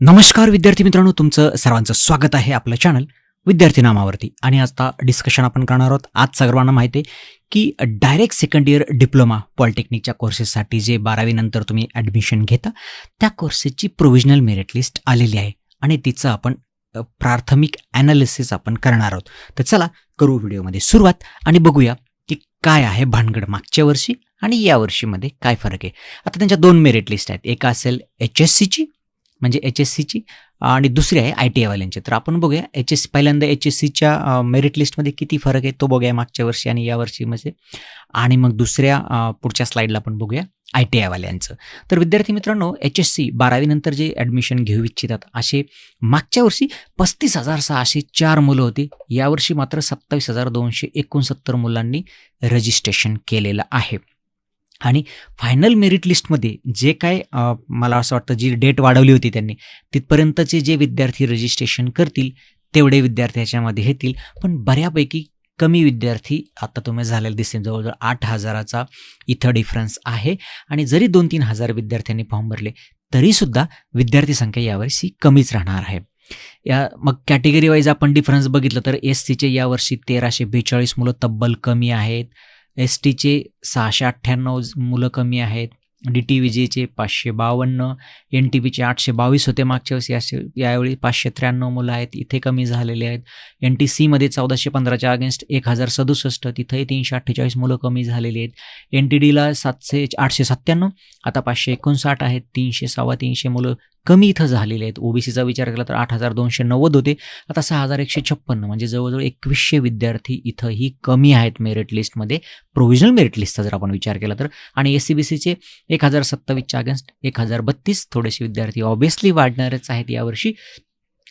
नमस्कार विद्यार्थी मित्रांनो तुमचं सर्वांचं स्वागत आहे आपलं चॅनल विद्यार्थी नामावरती. आणि आता डिस्कशन आपण करणार आहोत आज सर्वांना माहिती आहे की डायरेक्ट सेकंड इयर डिप्लोमा पॉलिटेक्निकच्या कोर्सेससाठी जे बारावीनंतर तुम्ही ॲडमिशन घेता त्या कोर्सेसची प्रोव्हिजनल मेरिट लिस्ट आलेली आहे. आणि तिचं आपण प्राथमिक ॲनालिसिस आपण करणार आहोत. तर चला करू व्हिडिओमध्ये सुरुवात आणि बघूया की काय आहे भानगड मागच्या वर्षी आणि या वर्षीमध्ये काय फरक आहे. आता त्यांच्या दोन मेरिट लिस्ट आहेत. एक असेल एच एस सीची म्हणजे एच एस सीची आणि दुसरी आहे आय टी आयवाल्यांची तर आपण बघूया एच एस पहिल्यांदा एच एस सीच्या मेरिट लिस्टमध्ये किती फरक आहे तो बघूया मागच्या वर्षी आणि या वर्षीमध्ये आणि मग दुसऱ्या पुढच्या स्लाईडला आपण बघूया आय टी आयवाल्यांचं तर विद्यार्थी मित्रांनो एच एस सी बारावीनंतर जे ॲडमिशन घेऊ इच्छितात असे मागच्या वर्षी पस्तीस हजार सहाशे चार मुलं होती. यावर्षी मात्र सत्तावीस हजार दोनशे एकोणसत्तर मुलांनी रजिस्ट्रेशन केलेलं आहे. आणि फायनल मेरिट लिस्टमध्ये जे काय मला असं वाटतं जी डेट वाढवली होती त्यांनी तिथपर्यंतचे जे विद्यार्थी रजिस्ट्रेशन करतील तेवढे विद्यार्थी याच्यामध्ये येतील. पण बऱ्यापैकी कमी विद्यार्थी आता तुम्ही झालेले दिसेल जवळजवळ आठ हजाराचा इथं डिफरन्स आहे. आणि जरी दोन तीन हजार विद्यार्थ्यांनी फॉर्म भरले तरीसुद्धा विद्यार्थी संख्या यावर्षी कमीच राहणार आहे. या मग कॅटेगरी वाईज आपण डिफरन्स बघितलं तर एस सीचे यावर्षी तेराशे बेचाळीस मुलं तब्बल कमी आहेत. एस टीचे सहाशे अठ्ठ्याण्णव मुलं कमी आहेत. डी टी व्ही जेचे पाचशे बावन्न एन टी बीचे आठशे बावीस होते मागच्या वर्षी. याचे यावेळी पाचशे त्र्याण्णव मुलं आहेत इथे कमी झालेले आहेत. एन टी सीमध्ये चौदाशे पंधराच्या अगेन्स्ट एक हजार सदुसष्ट तिथंही तीनशे अठ्ठेचाळीस मुलं कमी झालेली आहेत. एन टी डीला सातशे आठशे सत्त्याण्णव आता पाचशे एकोणसाठ आहेत. तीनशे सव्वा तीनशे मुलं कमी इथं झालेले आहेत. ओबीसीचा विचार केला तर आठ हजार दोनशे नव्वद होते. आता सहा हजार एकशे छप्पन्न म्हणजे जवळजवळ एकवीसशे विद्यार्थी इथंही कमी आहेत मेरिट लिस्टमध्ये प्रोव्हिजनल मेरिट लिस्टचा जर आपण विचार केला तर. आणि एस सी बी सीचे एक हजार सत्तावीसच्या अगेन्स्ट एक हजार बत्तीस थोडेसे विद्यार्थी ऑब्विसली वाढणारच आहेत यावर्षी.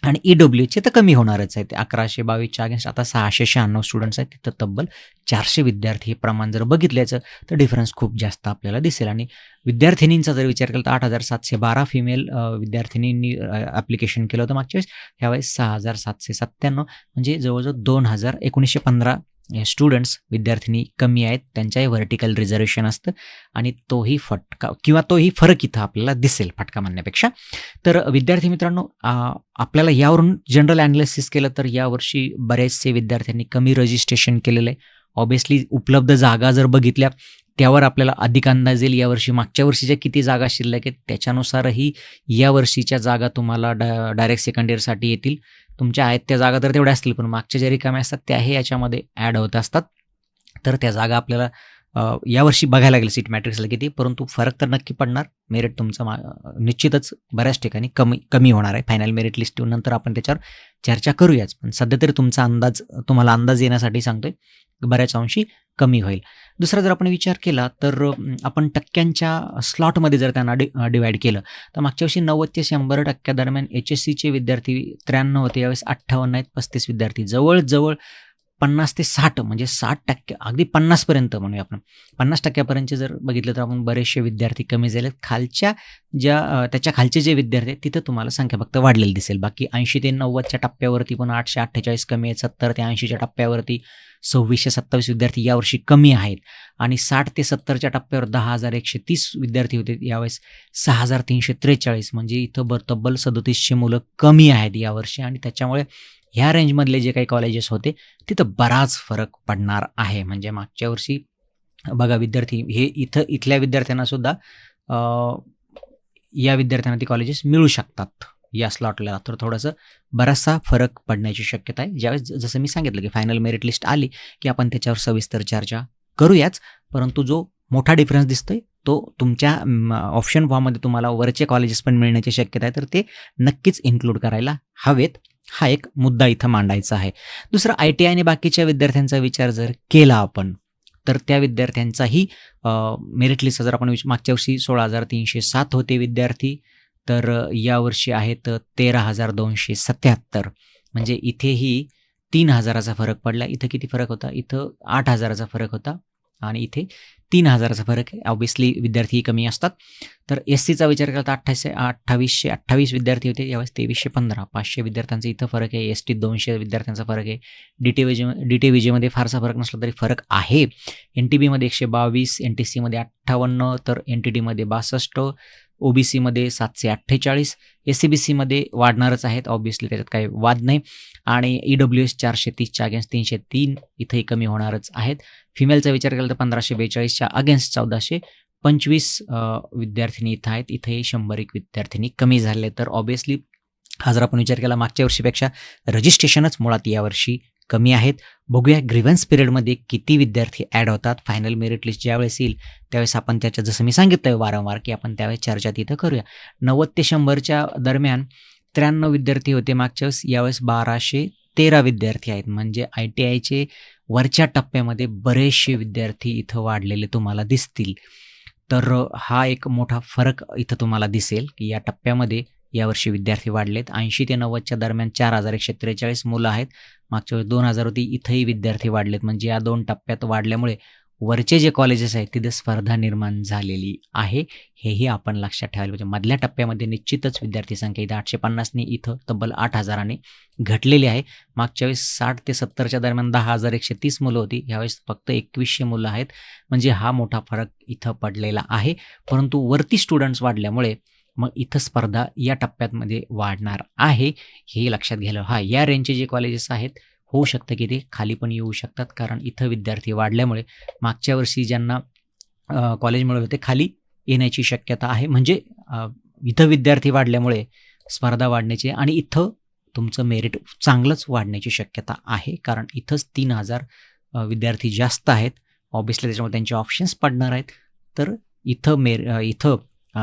आणि ई डब्ल्यूचे तर कमी होणारच आहे ते. अकराशे बावीसच्या अगेन्स्ट आता सहाशे शहाण्णव स्टुडंट्स आहेत. तिथं तब्बल चारशे विद्यार्थी हे प्रमाण जर बघितल्याचं तर डिफरन्स खूप जास्त आपल्याला दिसेल. आणि विद्यार्थिनींचा जर विचार केला तर आठ हजार सातशे बारा फिमेल विद्यार्थिनींनी ॲप्लिकेशन केलं होतं मागच्या वेळेस. ह्यावेळेस सहा हजार सातशे सत्त्याण्णव. म्हणजे जवळजवळ दोन हजार एकोणीसशे पंधरा स्टुडंट्स विद्यार्थिनी कमी आहेत त्यांच्याही व्हर्टिकल रिझर्वेशन असतं आणि तोही फटका किंवा तोही फरक इथं आपल्याला दिसेल फटका म्हणण्यापेक्षा तर विद्यार्थी मित्रांनो आपल्याला यावरून जनरल ॲनालिसिस केलं तर यावर्षी बरेचसे विद्यार्थ्यांनी कमी रजिस्ट्रेशन केलेलं आहे. ऑब्व्हियसली उपलब्ध जागा जर बघितल्या त्यावर आपल्याला अधिक अंदाज येईल. यावर्षी मागच्या वर्षीच्या किती जागा शिल्लक आहेत त्याच्यानुसारही या वर्षीच्या जागा तुम्हाला डा डायरेक्ट सेकंड इयरसाठी येतील. तुमच्या आहेत त्या जागा तर तेवढ्या असतील पण मागच्या ज्या रिकाम्या असतात त्याही याच्यामध्ये ॲड होत असतात. तर त्या जागा आपल्याला यावर्षी बघायला लागेल सीट मॅट्रिक्सला किती परंतु फरक तर नक्की पडणार. मेरिट तुमचं मा निश्चितच बऱ्याच ठिकाणी कमी कमी होणार आहे. फायनल मेरिट लिस्ट नंतर आपण त्याच्यावर चर्चा करूयाच. पण सध्या तरी तुमचा अंदाज तुम्हाला अंदाज येण्यासाठी सांगतोय बऱ्याच अंशी कमी होईल. दुसरा जर आपण विचार केला तर आपण टक्क्यांच्या स्लॉटमध्ये जर त्यांना डि डिवाईड केलं तर मागच्या वर्षी नव्वद ते शंभर टक्क्यादरम्यान एच एस सीचे विद्यार्थी त्र्याण्णव होते यावेळेस अठ्ठावन्न आहेत पस्तीस विद्यार्थी. जवळजवळ पन्नास ते साठ म्हणजे साठ टक्के अगदी पन्नासपर्यंत म्हणूया आपण. पन्नास टक्क्यापर्यंतचे जर बघितलं तर आपण बरेचसे विद्यार्थी कमी झालेत. खालच्या ज्या त्याच्या खालचे जे विद्यार्थी आहेत तिथं तुम्हाला संख्या फक्त वाढलेली दिसेल. बाकी ऐंशी ते नव्वदच्या टप्प्यावरती पण आठशे अठ्ठेचाळीस कमी आहेत. सत्तर ते ऐंशीच्या टप्प्यावरती सव्वीसशे सत्तावीस विद्यार्थी यावर्षी कमी आहेत. आणि साठ ते सत्तरच्या टप्प्यावर दहा हजार एकशे तीस विद्यार्थी होते. यावेळेस सहा हजार तीनशे त्रेचाळीस म्हणजे इथं बर तब्बल सदतीसशे मुलं कमी आहेत यावर्षी. आणि त्याच्यामुळे ह्या रेंजमधले जे काही कॉलेजेस होते तिथं बराच फरक पडणार आहे. म्हणजे मागच्या वर्षी बघा विद्यार्थी हे इथं इथल्या विद्यार्थ्यांना सुद्धा या विद्यार्थ्यांना ती कॉलेजेस मिळू शकतात या स्लॉटला तर थोडंसं बराचसा फरक पडण्याची शक्यता आहे. ज्यावेळेस जसं मी सांगितलं की फायनल मेरिट लिस्ट आली की आपण त्याच्यावर सविस्तर चर्चा करूयाच. परंतु जो मोठा डिफरन्स दिसतोय तो तुमच्या ऑप्शन फॉर्ममध्ये तुम्हाला वरचे कॉलेजेस पण मिळण्याची शक्यता आहे. तर ते नक्कीच इन्क्लूड करायला हवेत. हा एक मुद्दा इथं मांडायचा आहे. दुसरं आय टी आय आणि बाकीच्या विद्यार्थ्यांचा विचार जर केला आपण तर त्या विद्यार्थ्यांचाही मेरिट लिस्ट जर आपण मागच्या वर्षी सोळा हजार तीनशे सात होते विद्यार्थी तर यावर्षी आहेत तेरा हजार दोनशे सत्याहत्तर. म्हणजे इथेही तीन हजाराचा फरक पडला. इथं किती फरक होता? इथं आठ हजाराचा फरक होता. आणि इथे तीन हजाराचा फरक आहे. ऑब्विसली विद्यार्थी कमी असतात. तर एस सीचा विचार केला तर अठ्ठावीसशे अठ्ठावीसशे अठ्ठावीस विद्यार्थी होते. यावेळेस तेवीसशे पंधरा पाचशे विद्यार्थ्यांचा इथं फरक आहे. एस टीत दोनशे विद्यार्थ्यांचा फरक आहे. डी टी विजे डी टी विजेमध्ये फारसा फरक नसला तरी फरक आहे. एन टी बीमध्ये एकशे बावीस एन टी सीमध्ये अठ्ठावन्न तर एन टी डीमध्ये बासष्ट ओ बी सीमध्ये सातशे अठ्ठेचाळीस एस सी बी सीमध्ये वाढणारच आहेत. ऑब्विसली त्याच्यात काही वाद नाही. आणि ई डब्ल्यू एस चारशे तीसच्या अगेन्स्ट तीनशे तीन इथंही कमी होणारच आहेत. फिमेलचा विचार केला तर पंधराशे बेचाळीसच्या अगेन्स्ट चौदाशे पंचवीस विद्यार्थिनी इथं आहेत. इथे शंभर एक विद्यार्थिनी कमी झाले तर ऑब्विसली हा जर आपण विचार केला मागच्या वर्षीपेक्षा रजिस्ट्रेशनच मुळात यावर्षी कमी आहेत. बघूया ग्रिव्हन्स पिरियडमध्ये किती विद्यार्थी ॲड होतात. फायनल मेरिट लिस्ट ज्यावेळेस येईल त्यावेळेस आपण त्याच्या जसं मी सांगितलं आहे वारंवार की आपण त्यावेळेस चर्चा तिथं करूया. नव्वद ते शंभरच्या दरम्यान त्र्याण्णव विद्यार्थी होते मागच्या वेळेस. यावेळेस बाराशे तेरा विद्यार्थी आहेत. म्हणजे आय टी आयचे वरच्या टप्प्यामध्ये बरेचसे विद्यार्थी इथं वाढलेले तुम्हाला दिसतील. तर हा एक मोठा फरक इथं तुम्हाला दिसेल की या टप्प्यामध्ये यावर्षी विद्यार्थी वाढलेत. ऐंशी ते नव्वदच्या दरम्यान चार हजार एकशे त्रेचाळीस मुलं आहेत. मागच्या वेळेस दोन हजार होती. इथंही विद्यार्थी वाढलेत. म्हणजे या दोन टप्प्यात वाढल्यामुळे वरचे जे कॉलेजेस आहेत तिथे स्पर्धा निर्माण झालेली आहे. हेही आपण लक्षात ठेवायला पाहिजे. मधल्या टप्प्यामध्ये निश्चितच विद्यार्थी संख्या इथं आठशे पन्नासने इथं तब्बल आठ हजाराने घटलेली आहे. मागच्या वेळेस साठ ते सत्तरच्या दरम्यान दहा हजार एकशे तीस मुलं होती. यावेळेस फक्त एकवीसशे मुलं आहेत. म्हणजे हा मोठा फरक इथं पडलेला आहे. परंतु वरती स्टुडंट्स वाढल्यामुळे मग इथं स्पर्धा या टप्प्यामध्ये वाढणार आहे. हे लक्षात घ्यायला हा या रेंजचे जे कॉलेजेस आहेत होऊ शकतं की ते खाली पण येऊ शकतात. कारण इथं विद्यार्थी वाढल्यामुळे मागच्या वर्षी ज्यांना कॉलेज मिळत होते खाली येण्याची शक्यता आहे. म्हणजे इथं विद्यार्थी वाढल्यामुळे स्पर्धा वाढण्याची आणि इथं तुमचं मेरिट चांगलंच वाढण्याची शक्यता आहे. कारण इथंच तीन हजार विद्यार्थी जास्त आहेत. ऑब्विसली त्याच्यामुळे त्यांचे ऑप्शन्स पडणार आहेत. तर इथं मेर इथं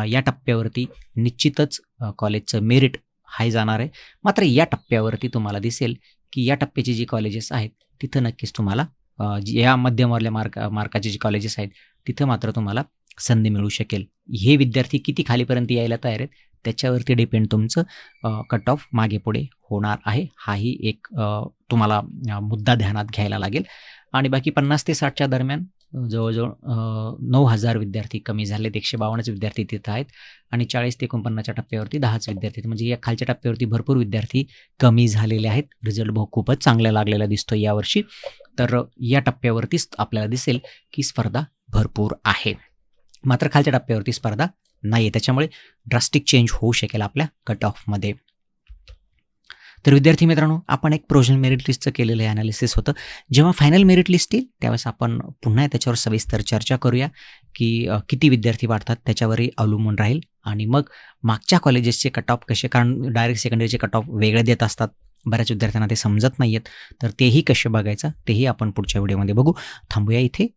या टप्प्यावरती निश्चितच कॉलेजचं मेरिट हाय जाणार आहे. मात्र या टप्प्यावरती तुम्हाला दिसेल की या टप्प्याचे जे कॉलेजेस आहेत तिथं नक्कीच तुम्हाला या मध्यमवर्ल्या मार्क मार्काचे जे कॉलेजेस आहेत तिथं मात्र तुम्हाला संधी मिळू शकेल. हे विद्यार्थी किती खालीपर्यंत यायला तयार आहेत त्याच्यावरती डिपेंड तुमचं कट ऑफ मागे पुढे होणार आहे. हाही एक तुम्हाला मुद्दा ध्यानात घ्यायला लागेल. आणि बाकी पन्नास ते साठच्या दरम्यान जवळजवळ नऊ हजार विद्यार्थी कमी झालेत एकशे बावन्नच विद्यार्थी तिथं आहेत आणि चाळीस ते एकोणपन्नासच्या टप्प्यावरती दहाच विद्यार्थी म्हणजे या खालच्या टप्प्यावरती भरपूर विद्यार्थी कमी झालेले आहेत. रिझल्ट भाऊ खूपच चांगला लागलेला दिसतो यावर्षी. तर या टप्प्यावरतीच आपल्याला दिसेल की स्पर्धा भरपूर आहे. मात्र खालच्या टप्प्यावरती स्पर्धा नाही आहे त्याच्यामुळे ड्रास्टिक चेंज होऊ शकेल आपल्या कट ऑफमध्ये तर विद्यार्थी मित्रांनो आपण एक प्रोजन मेरिट लिस्टचं केलेलं हे अनालिसिस होतं. जेव्हा फायनल मेरिट लिस्ट येईल त्यावेळेस आपण पुन्हा त्याच्यावर सविस्तर चर्चा करूया की किती विद्यार्थी वाढतात त्याच्यावरही अवलंबून राहील. आणि मग मागच्या कॉलेजेसचे कट ऑफ कसे कारण डायरेक्ट सेकंडरीचे कट ऑफ वेगळे देत असतात बऱ्याच विद्यार्थ्यांना ते समजत नाही आहेत तर तेही कसे बघायचं तेही आपण पुढच्या व्हिडिओमध्ये बघू. थांबूया इथे.